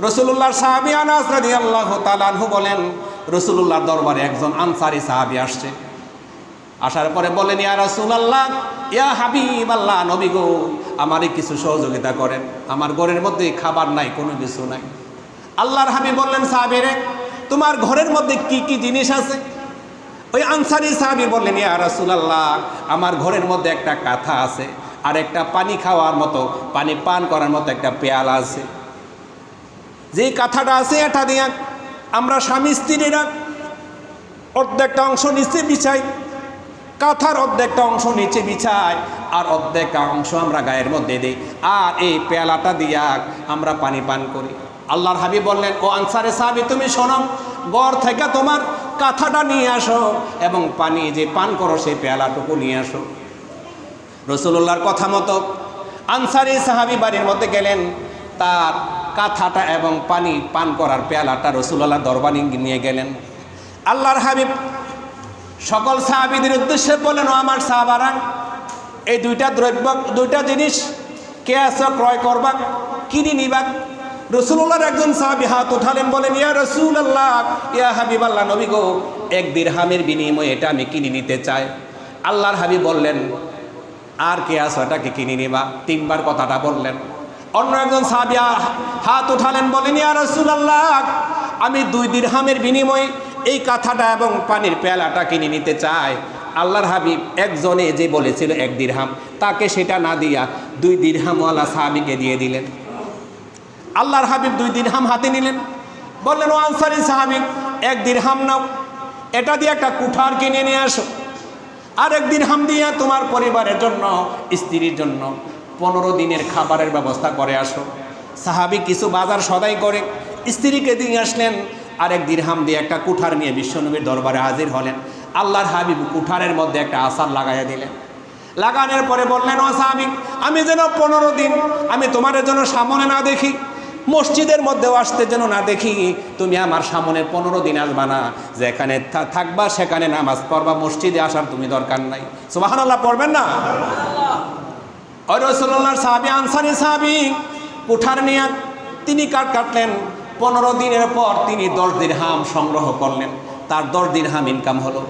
রসুল্লাহর সাহাবি আনাস রাদি আল্লাহ তালানহু বলেন, রসুল্লাহর দরবারে একজন আনসারি সাহাবি আসছে। আসার পরে বলেন, ইয়া রসুল আল্লাহ ইয়া হাবিব আল্লাহ নবী গো আমারে কিছু সহযোগিতা করেন। আমার ঘরের মধ্যে খাবার নাই, কোনো কিছু নাই। আল্লাহর হাবিব বললেন সাহাবীরে তোমার ঘরের মধ্যে কি কি জিনিস আছে? ওই আনসারি সাহাবি বললেন, ইয়া রাসূলুল্লাহ, আমার ঘরের মধ্যে একটা কাঁথা আছে আর একটা পানি খাওয়ার মতো, পানি পান করার মতো একটা পেয়ালা আছে। যে কাঁথাটা আছে এটা দিয়া আমরা স্বামী স্ত্রীরা অর্ধেকটা অংশ নিচে বিছাই, কাঁথার অর্ধেকটা অংশ নিচে বিছাই, আর অর্ধেকটা অংশ আমরা গায়ের মধ্যে দিই। আর এই পেয়ালাটা দিয়া আমরা পানি পান করি। আল্লাহর হাবি বললেন, ও আনসারে সাহাবি, তুমি শোনো গড় থেকে তোমার কাঁথাটা নিয়ে আসো এবং পানি যে পান করো সেই পেয়ালাটুকু নিয়ে আসো। রসুল্লাহর কথা মতো আনসারি সাহাবি বাড়ির মধ্যে গেলেন, তার কাঁথাটা এবং পানি পান করার পেয়ালাটা রসুল্লাহ দরবানি নিয়ে গেলেন। আল্লাহর হাবিব সকল সাহাবিদের উদ্দেশ্যে বলেন ও আমার সাহাবারা, এই দুইটা দ্রব্য, দুইটা জিনিস কে আছে ক্রয় করবা? কিনে নিবা? রসুল্লাহর একজন সাহাবি হাত উঠালেন বলেন ইয়া রসুল আল্লাহ ইয়া হাবিব আল্লাহ নবী গো, এক দিরহামের বিনিময়ে এটা আমি কিনে নিতে চাই। আল্লাহর হাবিব বললেন, আর কে আছো এটাকে কিনে নিবা? তিনবার কথাটা বললেন। অন্য একজন সাহাবিয়া হাত উঠালেন, বলেন, ইয়া রাসূলুল্লাহ, আমি দুই দিরহামের বিনিময়ে এই কাঁথাটা এবং পানির পেয়ালাটা কিনে নিতে চাই। আল্লাহর হাবিব একজনে যে বলেছিল এক দিরহাম, তাকে সেটা না দিয়া দুই দিরহামওয়ালা সাহাবিকে দিয়ে দিলেন। আল্লাহর হাবিব দুই দিরহাম হাতে নিলেন। বললেন, ও আনসারি সাহাবিব এক দিরহাম নাও, এটা দিয়ে একটা কুঠার কিনে নিয়ে আসো। আর দিন হাম দিয়া তোমার পরিবারের জন্য, স্ত্রীর জন্য পনেরো দিনের খাবারের ব্যবস্থা করে আসো। সাহাবি কিছু বাজার সদাই করে। স্ত্রীকে দিয়ে আসলেন, আরেক দিরহাম দিয়ে একটা কুঠার নিয়ে বিশ্বনবীর দরবারে হাজির হলেন। আল্লাহর হাবিব কুঠারের মধ্যে একটা আসার লাগাইয়া দিলেন। লাগানোর পরে বললেন, ও সাহাবিক আমি যেন পনেরো দিন আমি তোমার জন্য সামনে না দেখি, মসজিদের মধ্যেও আসতে যেন না দেখি, তুমি আমার সামনে পনেরো দিন আসবা না। যেখানে থাকবা সেখানে নামাজ পড়বা, মসজিদে আসার তুমি দরকার নাই। সুবাহান আল্লাহ পড়বেন না? ওই রসুল্লাহর সাহাবি, আনসারি সাহাবি কুঠার নিয়ে তিনি কাট কাটলেন। পনেরো দিনের পর তিনি দশ দিন হাম সংগ্রহ করলেন। তার দশ দিন হাম ইনকাম হলো।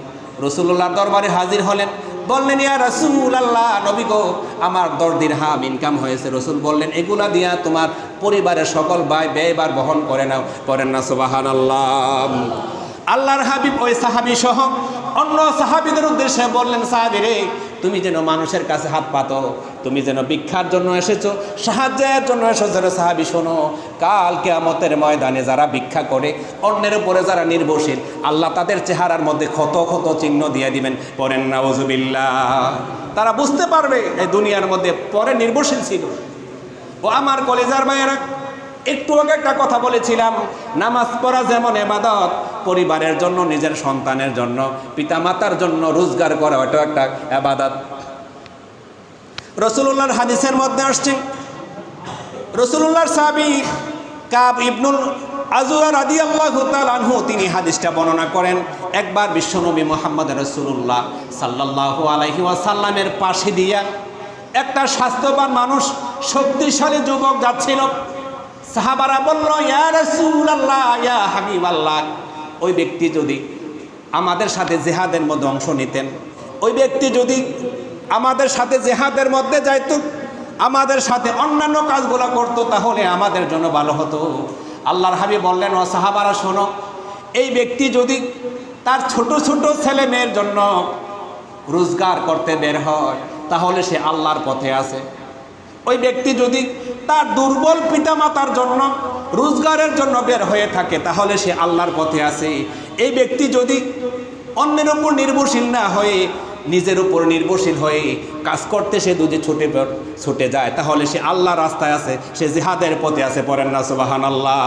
রসুল্লাহর দরবারে হাজির হলেন। বললেন, ইয়া রসুল আল্লাহ নবী গো, আমার দশ দিন হাম ইনকাম হয়েছে। রসুল বললেন, এগুলা দিয়া তোমার পরিবারের সকল ব্যয় ব্যয়বার বহন করে নাও। করেন না সুবাহান আল্লাহ আল্লাহর হাবিব ওই সাহাবি সহ অন্য সাহাবিদের উদ্দেশ্যে বললেন, সাহাবি রে তুমি যেন মানুষের কাছে হাত পাতো, তুমি যেন ভিক্ষার জন্য এসেছ, সাহায্যের জন্য এসেছ সাহাবি শোনো, কাল কেয়ামতের ময়দানে যারা ভিক্ষা করে, অন্যের উপরে যারা নির্ভরশীল, আল্লাহ তাদের চেহারার মধ্যে ক্ষত ক্ষত চিহ্ন দিয়ে দিবেন পরেন নাউজুবিল্লাহ। তারা বুঝতে পারবে এই দুনিয়ার মধ্যে পরে নির্ভরশীল ছিল। ও আমার কলেজার ভাইয়েরা একটু আগে একটা কথা বলেছিলাম, নামাজ পড়া যেমন এবাদত, পরিবারের জন্য, নিজের সন্তানের জন্য, পিতামাতার জন্য রোজগার করা, ওটাও একটা এবাদত। রসুল্লাহর হাদিসের মধ্যে আসছে রসুল্লাহর সাহাবি কাব ইবনুল আজুয়ার আদি আল্লাহ আনহু, তিনি হাদিসটা বর্ণনা করেন, একবার বিশ্বনবী মোহাম্মদ রসুল্লাহ সাল্লাহ আলহি ওয়াসাল্লামের পাশে দিয়া একটা স্বাস্থ্যবান মানুষ, শক্তিশালী যুবক যাচ্ছিল। সাহাবারা বলল, ইয়া ইয়া ওই ব্যক্তি যদি আমাদের সাথে জেহাদের মধ্যে অংশ নিতেন, ওই ব্যক্তি যদি আমাদের সাথে জেহাদের মধ্যে যাইত, আমাদের সাথে অন্যান্য কাজগুলো করতো, তাহলে আমাদের জন্য ভালো হতো। আল্লাহর হাবি বললেন, ও সাহাবারা, শোনো, এই ব্যক্তি যদি তার ছোট ছোট ছেলে মেয়ের জন্য রোজগার করতে বের হয়, তাহলে সে আল্লাহর পথে আছে। ওই ব্যক্তি যদি তার দুর্বল পিতামাতার জন্য রোজগারের জন্য বের হয়ে থাকে, তাহলে সে আল্লাহর পথে আছে। এই ব্যক্তি যদি অন্যের উপর নির্ভরশীল না হয়ে, নিজের উপর নির্ভরশীল হয়ে কাজ করতে সে দুজে ছুটে ছুটে যায়, তাহলে সে আল্লাহ রাস্তায় আছে, সে জিহাদের পথে আছে, পড়েন না সুবাহান আল্লাহ